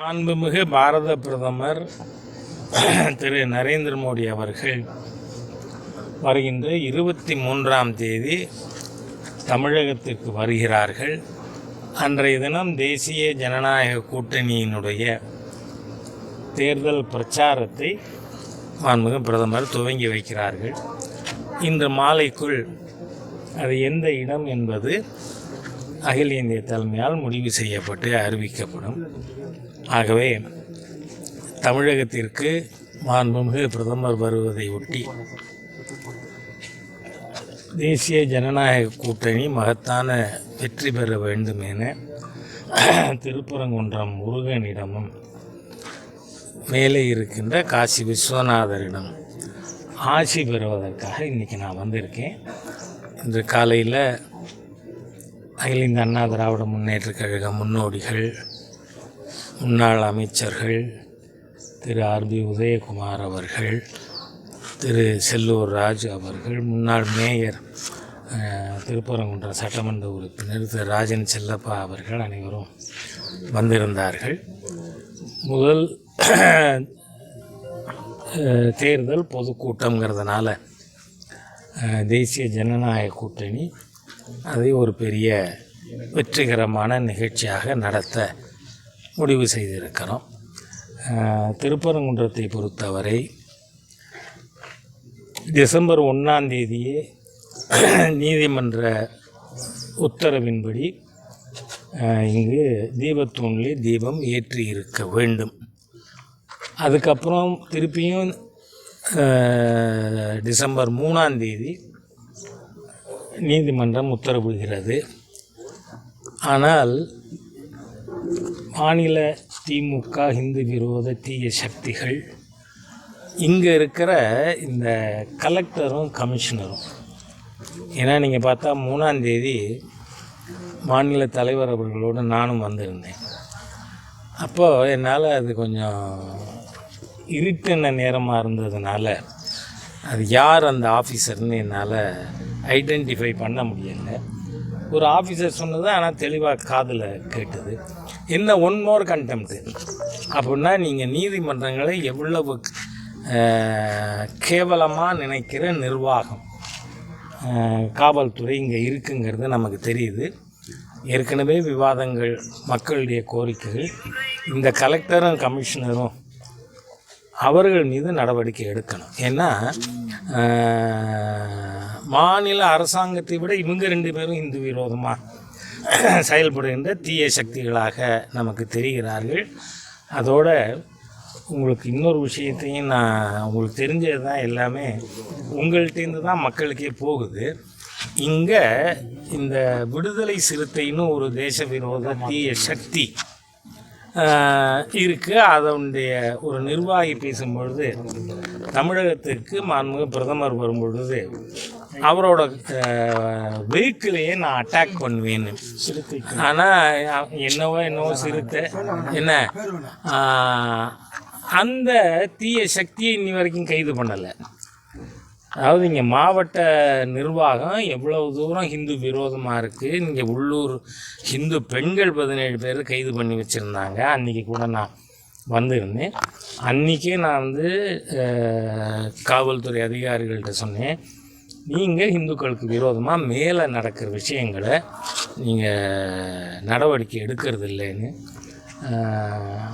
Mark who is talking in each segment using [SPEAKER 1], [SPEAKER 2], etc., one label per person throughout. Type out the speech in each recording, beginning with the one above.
[SPEAKER 1] மாண்புமிகு பாரத பிரதமர் திரு நரேந்திர மோடி அவர்கள். வருகின்ற இருபத்தி மூன்றாம் தேதி தமிழகத்திற்கு வருகிறார்கள். அன்றைய தினம் தேசிய ஜனநாயக கூட்டணியினுடைய தேர்தல் பிரச்சாரத்தை மாண்புமிகு பிரதமர் துவங்கி வைக்கிறார்கள். இன்று மாலைக்குள் அது எந்த இடம் என்பது அகில இந்திய தலைமையால் முடிவு செய்யப்பட்டு அறிவிக்கப்படும். ஆகவே தமிழகத்திற்கு மாண்புமிகு பிரதமர் வருவதை ஒட்டி தேசிய ஜனநாயக கூட்டணி மகத்தான வெற்றி பெற வேண்டும் என திருப்பரங்குன்றம் முருகனிடமும் மேலே இருக்கின்ற காசி விஸ்வநாதரிடம் ஆசி பெறுவதற்காக இன்றைக்கி நான் வந்திருக்கேன். இன்று காலையில் அகில இந்திய அண்ணா திராவிட முன்னேற்ற கழக முன்னோடிகள் முன்னாள் அமைச்சர்கள் திரு ஆர்பி உதயகுமார் அவர்கள் திரு செல்லூர் ராஜ் அவர்கள் முன்னாள் மேயர் திருப்பரங்குன்றம் சட்டமன்ற உறுப்பினர் திரு ராஜன் செல்லப்பா அவர்கள் அனைவரும் வந்திருந்தார்கள். முதல் தேர்தல் பொதுக்கூட்டங்கிறதுனால தேசிய ஜனநாயக கூட்டணி அதை ஒரு பெரிய வெற்றிகரமான நிகழ்ச்சியாக நடத்த முடிவு செய்திருக்கிறோம். திருப்பரங்குன்றத்தை பொறுத்தவரை டிசம்பர் ஒன்றாம் தேதியே நீதிமன்ற உத்தரவின்படி இங்கு தீபத்தூண்லே தீபம் ஏற்றி இருக்க வேண்டும். அதுக்கப்புறம் திருப்பியும் டிசம்பர் மூணாம் தேதி நீதிமன்றம் உத்தரவிடுகிறது. ஆனால் மாநில திமுக இந்து விரோத தீய சக்திகள். இங்கே இருக்கிற இந்த கலெக்டரும் கமிஷனரும். ஏன்னா நீங்கள் பார்த்தா மூணாந்தேதி மாநில தலைவர் அவர்களோடு நானும் வந்திருந்தேன். அப்போது என்னால் அது கொஞ்சம் இருட்டின நேரமாக இருந்ததுனால அது யார் அந்த ஆஃபீஸர்னு என்னால் ஐடென்டிஃபை பண்ண முடியலை. ஒரு ஆஃபீஸர் சொன்னது ஆனால் தெளிவாக காதில் கேட்டது. என்ன ஒன் மோர் கண்டெம்ட்டு அப்படின்னா நீங்கள் நீதிமன்றங்களை எவ்வளவு கேவலமாக நினைக்கிற நிர்வாகம்? காவல்துறை இங்கே இருக்குங்கிறது நமக்கு தெரியுது. ஏற்கனவே விவாதங்கள் மக்களுடைய கோரிக்கைகள் இந்த கலெக்டரும் கமிஷனரும் அவர்கள் மீது நடவடிக்கை எடுக்கணும். ஏன்னா மாநில அரசாங்கத்தை விட இவங்க ரெண்டு பேரும் இந்து விரோதமாக செயல்படுகின்ற தீய சக்திகளாக நமக்கு தெரிகிறார்கள். அதோட உங்களுக்கு இன்னொரு விஷயத்தையும் நான் உங்களுக்கு தெரிஞ்சது தான் எல்லாமே உங்கள்கிட்டேருந்து தான் மக்களுக்கே போகுது. இங்கே இந்த விடுதலை சிறுத்தைன்னு ஒரு தேச விரோத தீய சக்தி இருக்குது இருக்கு. அதனுடைய ஒரு நிர்வாகி பேசும்பொழுது தமிழகத்துக்கு மாண்புமிகு பிரதமர் வரும்பொழுது அவரோட வெஹிக்கிளையே நான் அட்டாக் பண்ணுவேன்னு. ஆனால் என்னவோ என்னவோ சிறுத்தை. என்ன? அந்த தீய சக்தியை இன்னி வரைக்கும் கைது பண்ணலை. அதாவது இங்கே மாவட்ட நிர்வாகம் எவ்வளவு தூரம் ஹிந்து விரோதமாக இருக்குது இங்கே உள்ளூர் ஹிந்து பெண்கள் பதினேழு பேர் கைது பண்ணி வச்சுருந்தாங்க. அன்றைக்கி கூட நான் வந்திருந்தேன். அன்றைக்கே நான் வந்து காவல்துறை அதிகாரிகள்கிட்ட சொன்னேன். நீங்கள் இந்துக்களுக்கு விரோதமாக மேலே நடக்கிற விஷயங்களை நீங்கள் நடவடிக்கை எடுக்கிறது இல்லைன்னு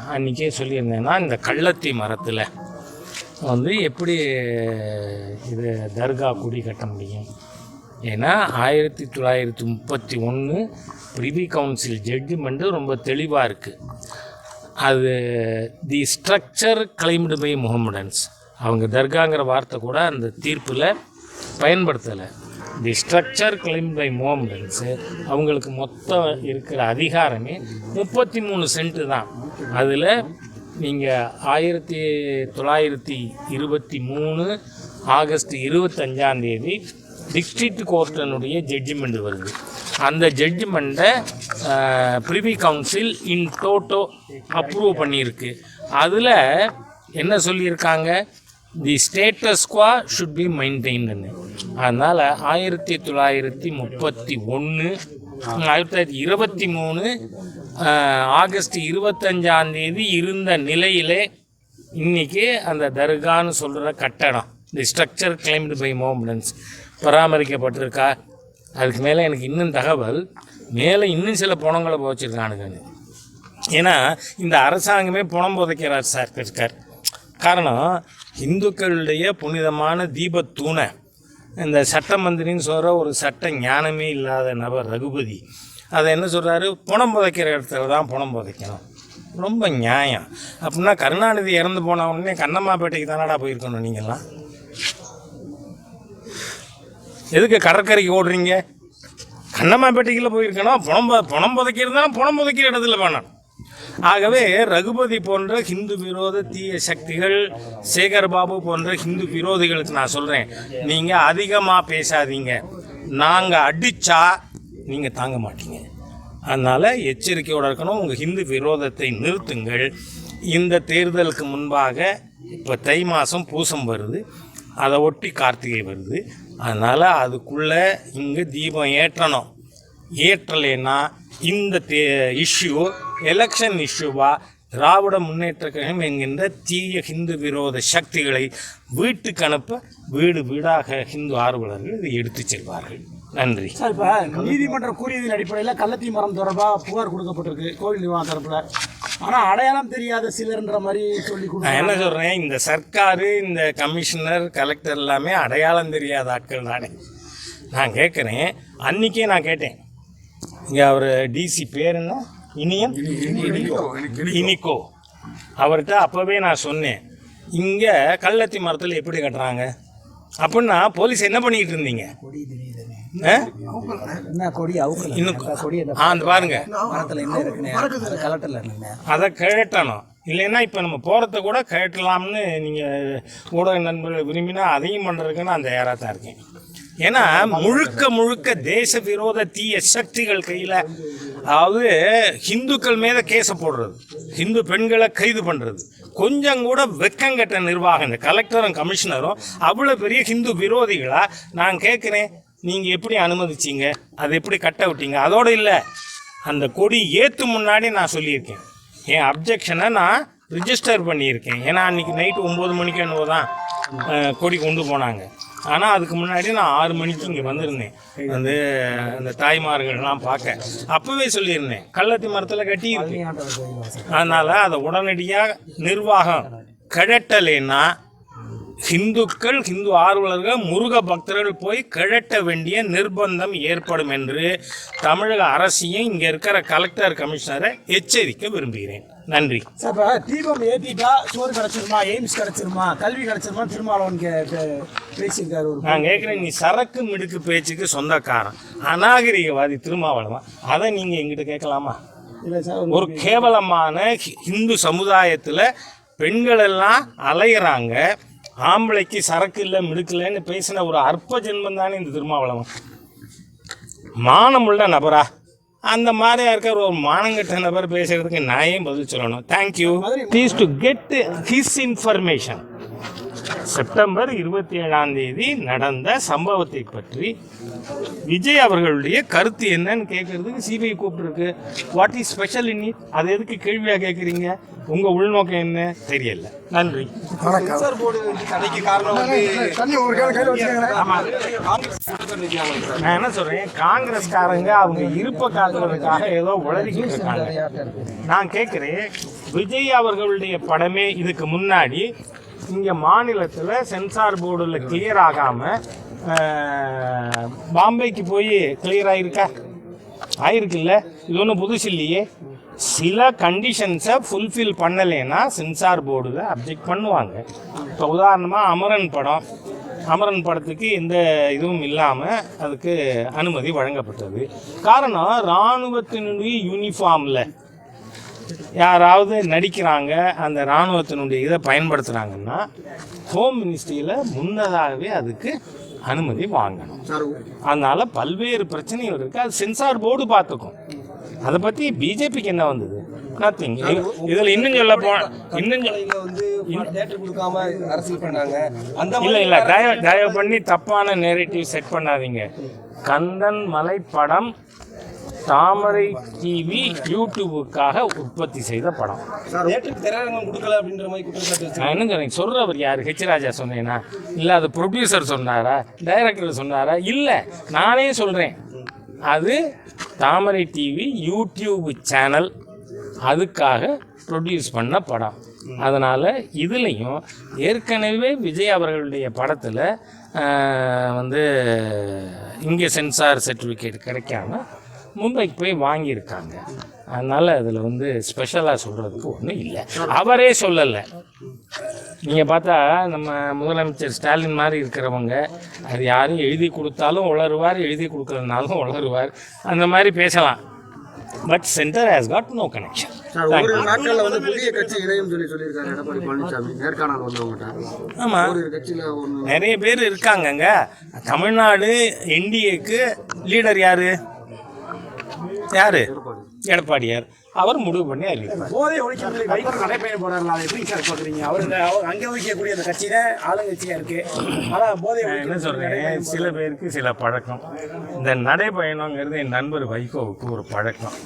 [SPEAKER 1] அன்றைக்கே சொல்லியிருந்தேன்னா இந்த கள்ளத்தி மரத்தில் வந்து எப்படி இது தர்கா குடி கட்ட முடியும்? ஏன்னா ஆயிரத்தி தொள்ளாயிரத்தி முப்பத்தி ஒன்று ப்ரிவி கவுன்சில் ஜட்ஜ்மெண்ட்டு ரொம்ப தெளிவாக இருக்குது அது the structure claimed by Mohammedans அவங்க தர்காங்கிற வார்த்தை கூட அந்த தீர்ப்பில் பயன்படுத்தலை. The structure claim by Mohammedans அவங்களுக்கு மொத்தம் இருக்கிற அதிகாரமே முப்பத்தி மூணு சென்ட்டு தான். அதில் நீங்கள் ஆயிரத்தி தொள்ளாயிரத்தி இருபத்தி மூணு ஆகஸ்ட் இருபத்தஞ்சாந்தேதி டிஸ்ட்ரிக்ட் கோர்ட்டனுடைய ஜட்ஜ்மெண்ட் வருது. அந்த ஜட்ஜ்மெண்ட்டை Privy Council in toto approve பண்ணியிருக்கு. அதில் என்ன சொல்லியிருக்காங்க? The status quo should be மெயின்டைன்னு அதனால் ஆயிரத்தி தொள்ளாயிரத்தி முப்பத்தி ஒன்று ஆயிரத்தி தொள்ளாயிரத்தி இருபத்தி மூணு ஆகஸ்ட் இருபத்தஞ்சாம் தேதி இருந்த நிலையிலே இன்னைக்கு அந்த தர்கான்னு சொல்கிற கட்டடம் the structure claimed by Mohammedans பராமரிக்கப்பட்டிருக்கா? அதுக்கு மேலே எனக்கு இன்னும் தகவல் மேலே இன்னும் சில பணங்களை போச்சிருக்கானுங்க ஏன்னா இந்த அரசாங்கமே பணம் புதைக்கிறார் சார். இருக்கார் காரணம் இந்துக்களுடைய புனிதமான தீபத்தூணை இந்த சட்ட மந்திரின்னு சொல்கிற ஒரு சட்ட ஞானமே இல்லாத நபர் ரகுபதி. அதை என்ன சொல்கிறாரு புணம் புதைக்கிற இடத்துல தான் புணம் புதைக்கணும். ரொம்ப நியாயம். அப்படின்னா கருணாநிதி இறந்து போன உடனே கண்ணம்மாப்பேட்டைக்கு தானடா போயிருக்கணும் நீங்கள்லாம் எதுக்கு கடற்கரைக்கு ஓடுறீங்க? கண்ணம்மாப்பேட்டைக்குள்ளே போயிருக்கணும். பணம் புணம் பணம் தான் புணம் புதைக்கிற இடத்துல வேணும் ஆகவே ரகுபதி போன்ற ஹிந்து விரோத தீய சக்திகள் சேகர் பாபு போன்ற ஹிந்து விரோதிகளுக்கு நான் சொல்கிறேன் நீங்கள் அதிகமாக பேசாதீங்க. நாங்கள் அடித்தா நீங்கள் தாங்க மாட்டீங்க. அதனால் எச்சரிக்கையோடு இருக்கணும். உங்கள் ஹிந்து விரோதத்தை நிறுத்துங்கள். இந்த தேர்தலுக்கு முன்பாக இப்போ தை மாதம் பூசம் வருது. அதை ஒட்டி கார்த்திகை வருது. அதனால் அதுக்குள்ளே இங்கே தீபம் ஏற்றணும். ஏற்றலைன்னா இந்த தே இஷ்யூ எலெக்ஷன் இஷ்யூவா திராவிட முன்னேற்ற கழகம் என்கின்ற தீய ஹிந்து விரோத சக்திகளை வீட்டுக்கு அனுப்ப வீடு வீடாக ஹிந்து ஆர்வலர்கள் இதை எடுத்துச் செல்வார்கள். நன்றி.
[SPEAKER 2] சார் இப்போ நீதிமன்றம் கூறியதன் அடிப்படையில் கள்ளத்தி மரம் தொடர்பாக புகார் கொடுக்கப்பட்டிருக்கு கோவில் நிர்வாகம் தரப்புல. ஆனால் அடையாளம் தெரியாத சிலர்ன்ற மாதிரி சொல்லி
[SPEAKER 1] நான் என்ன சொல்கிறேன் இந்த சர்க்காரு இந்த கமிஷனர் கலெக்டர் எல்லாமே அடையாளம் தெரியாத ஆட்கள் தானே. நான் கேட்குறேன் அன்றைக்கே நான் கேட்டேன். இங்கே அவர் டிசி பேர் என்ன? இனியன் இனிக்கோ அவர்கிட்ட அப்போவே நான் சொன்னேன் இங்கே கள்ளத்தி மரத்தில் எப்படி கட்டுறாங்க? அப்படின்னா போலீஸ் என்ன பண்ணிக்கிட்டு இருந்தீங்க? ஆ?
[SPEAKER 2] என்ன கொடி? அவுக்கல.
[SPEAKER 1] இன்னும்
[SPEAKER 2] கொடி
[SPEAKER 1] ஆ அந்த பாருங்க. அதை கிழட்டணும் இல்லைன்னா இப்போ நம்ம போகிறத கூட கிழட்டலாம்னு நீங்கள் ஊடக நண்பர்கள் விரும்பினா அதையும் பண்ணுறதுக்கு நான் தயாராக தான் இருக்கேன். ஏன்னா முழுக்க முழுக்க தேச விரோத தீய சக்திகள் கையில் அதாவது ஹிந்துக்கள் மீத கேஸை போடுறது. ஹிந்து பெண்களை கைது பண்ணுறது கொஞ்சம் கூட வெக்கங்கெட்ட நிர்வாகம் இந்த கலெக்டரும் கமிஷனரும் அவ்வளோ பெரிய ஹிந்து விரோதிகளா? நான் கேட்குறேன் நீங்கள் எப்படி அனுமதிச்சீங்க? அதை எப்படி கட்ட விட்டீங்க? அதோடு இல்லை. அந்த கொடி ஏற்று முன்னாடி நான் சொல்லியிருக்கேன். என் அப்ஜெக்ஷனை நான் ரிஜிஸ்டர் பண்ணியிருக்கேன். ஏன்னா அன்றைக்கி நைட்டு ஒம்பது மணிக்கு என்னவோ தான் கொடி கொண்டு போனாங்க. ஆனால் அதுக்கு முன்னாடி நான் ஆறு மணிக்கு இங்கே வந்திருந்தேன். வந்து அந்த தாய்மார்கள்லாம் பார்க்க. அப்போவே சொல்லியிருந்தேன் கள்ளத்தி மரத்தில் கட்டி அதனால் அதை உடனடியாக நிர்வாகம் கிழட்டலைன்னா ஹிந்துக்கள் ஹிந்து ஆர்வலர்கள் முருக பக்தர்கள் போய் கிழட்ட வேண்டிய நிர்பந்தம் ஏற்படும் என்று தமிழக அரசையும் இங்கே இருக்கிற கலெக்டர் கமிஷனரை எச்சரிக்க விரும்புகிறேன். நன்றி.
[SPEAKER 2] இப்போ தீபம் ஏற்றிட்டா சோறு கிடச்சிருமா எய்ம்ஸ் கிடச்சிருமா கல்வி கிடச்சிருமா திருமாவளவன் பேசியிருக்காரு
[SPEAKER 1] நான் கேட்குறேன் நீ சரக்கு மிடுக்கு பேச்சுக்கு சொந்தக்காரன் அநாகரிகவாதி திருமாவளவன். அதை நீங்கள் எங்கிட்ட கேட்கலாமா? ஒரு கேவலமான இந்து சமுதாயத்தில் பெண்கள் எல்லாம் அலையிறாங்க ஆம்பளைக்கு சரக்கு இல்லை மிடுக்கலைன்னு பேசின ஒரு அற்ப ஜென்மம் தானே இந்த திருமாவளவன். மானமுள்ள நபரா? அந்த மாதிரியா இருக்கிற ஒரு மானங்கட்ட நபர் பேசுறதுக்கு நான் ஏன் பதில் சொல்லணும்? Thank you please to get his information September இருபத்தி ஏழாம் தேதி நடந்த சம்பவத்தை பற்றி விஜய் அவர்களுடைய கருத்து என்னன்னு கேட்கறதுக்கு CBI கூப்பிட்டுருக்கு. What is special in it அது எதுக்கு கேள்வியாக கேட்குறீங்க உங்கள் உள்நோக்கம் என்ன? தெரியல. நன்றி.
[SPEAKER 3] சென்சார் போர்டு தடைக்கு காரணம் வந்து
[SPEAKER 1] நான் என்ன சொல்றேன்? காங்கிரஸ்காரங்க அவங்க இருப்பை காக்குறதுக்காக ஏதோ உளறிக்கிட்டு இருக்காங்க. நான் கேட்குறேன் விஜய் அவர்களுடைய படமே இதுக்கு முன்னாடி இங்கே மாநிலத்தில் சென்சார் போர்டில் கிளியர் ஆகாமல் பாம்பேக்கு போய் கிளியர் ஆயிருக்கா? ஆயிருக்குல்ல? இது ஒன்றும் புதுசு இல்லையே சில கண்டிஷன்ஸை ஃபுல்ஃபில் பண்ணலைன்னா சென்சார் போர்டில் அப்ஜெக்ட் பண்ணுவாங்க. இப்போ உதாரணமாக அமரன் படம். அமரன் படத்துக்கு எந்த இதுவும் இல்லாமல் அதுக்கு அனுமதி வழங்கப்பட்டது. காரணம் இராணுவத்தினுடைய யூனிஃபார்மில் யாராவது நடிக்கிறாங்க அந்த இராணுவத்தினுடைய இதை பயன்படுத்துகிறாங்கன்னா ஹோம் மினிஸ்ட்ரியில் முன்னதாகவே அதுக்கு அனுமதி வாங்கணும். அதனால பல்வேறு பிரச்சனைகள் இருக்குது அது சென்சார் போர்டு பார்த்துக்கும். அதை பற்றி பிஜேபிக்கு என்ன வந்தது? நத்திங் இதில் இன்னும் சொல்ல போ இன்னும்
[SPEAKER 3] கொடுக்காம அரசியல் பண்ணாங்க. அந்த
[SPEAKER 1] இல்ல இல்ல. தயவு தயவு பண்ணி தப்பான நேரேட்டிவ் செட் பண்ணாதீங்க. கந்தன் மலை படம் தாமரை டிவி யூடியூபுக்காக உற்பத்தி செய்த படம். நான் என்ன சொன்னேன்? சொல்கிறவர் யார்? ஹெச் ராஜா சொன்னேனா? இல்லை அது ப்ரொடியூசர் சொன்னாரா? டைரக்டர் சொன்னாரா? இல்லை நானே சொல்கிறேன் அது தாமரை டிவி யூடியூப் சேனல் அதுக்காக ப்ரொடியூஸ் பண்ண படம். அதனால் இதுலேயும் ஏற்கனவே விஜய் அவர்களுடைய படத்தில் வந்து இங்கே சென்சார் சர்டிஃபிகேட் கிடைக்காம மும்பைக்கு போய் வாங்கியிருக்காங்க. அதனால் அதில் வந்து ஸ்பெஷலாக சொல்கிறதுக்கு ஒன்றும் இல்லை. அவரே சொல்லலை. நீங்கள் பார்த்தா நம்ம முதலமைச்சர் ஸ்டாலின் மாதிரி இருக்கிறவங்க அது யாரும் எழுதி கொடுத்தாலும் உளருவார் எழுதி கொடுக்கலனாலும் உளருவார் அந்த மாதிரி பேசலாம். But centre has got no connection
[SPEAKER 4] ஒரு நாட்கள்ல வந்து புதிய கட்சி இணையும் சொல்லி சொல்லியிருக்காரு எடப்பாடி பழனிசாமி. நேர்காணல் வந்தவங்ககிட்ட
[SPEAKER 1] ஆமாம்
[SPEAKER 4] ஒரு கட்சியில ஒன்று
[SPEAKER 1] நிறைய பேர் இருக்காங்கங்க. தமிழ்நாடு என்டிஏக்கு லீடர் யாரு? யாரு? எடப்பாடியார். அவர் முடிவு பண்ணி அறிவிப்பார்.
[SPEAKER 2] போதை ஒழிக்கும் சொல்லி வைகோ நடைபயணம் போறாருல அதை எப்படி சார் பார்க்குறீங்க? அவர் இந்த அவர் அங்கே வைக்கக்கூடிய அந்த கட்சியில ஆளுங்கட்சியா இருக்கு. ஆனால் போதை
[SPEAKER 1] என்ன சொல்கிறேன் சில பேருக்கு சில பழக்கம். இந்த நடைப்பயணங்கிறது என் நண்பர் வைகோவுக்கு ஒரு பழக்கம்.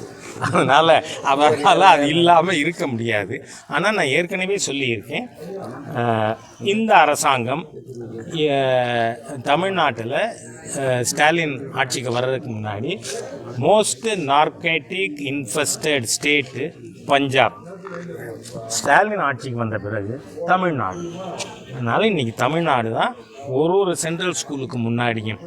[SPEAKER 1] அதனால் அவரால் அது இல்லாமல் இருக்க முடியாது. ஆனால் நான் ஏற்கனவே சொல்லியிருக்கேன். இந்த அரசாங்கம் தமிழ்நாட்டில் ஸ்டாலின் ஆட்சிக்கு வர்றதுக்கு முன்னாடி most narcotic infested state Punjab. Stalin ஆட்சிக்கு வந்த பிறகு தமிழ்நாடு. அதனால் இன்றைக்கி தமிழ்நாடு தான் ஒரு ஒரு சென்ட்ரல் ஸ்கூலுக்கு முன்னாடியும்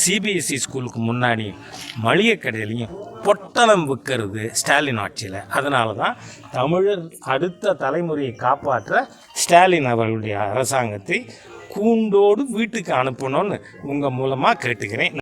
[SPEAKER 1] சிபிஎஸ்சி ஸ்கூலுக்கு முன்னாடியும் மளிகை கடையிலையும் பொட்டலம் விற்கிறது ஸ்டாலின் ஆட்சியில். அதனால தான் தமிழர் அடுத்த தலைமுறையை காப்பாற்ற ஸ்டாலின் அவர்களுடைய அரசாங்கத்தை கூண்டோடு வீட்டுக்கு அனுப்பணும்னு உங்கள் மூலமாக கேட்டுக்கிறேன்.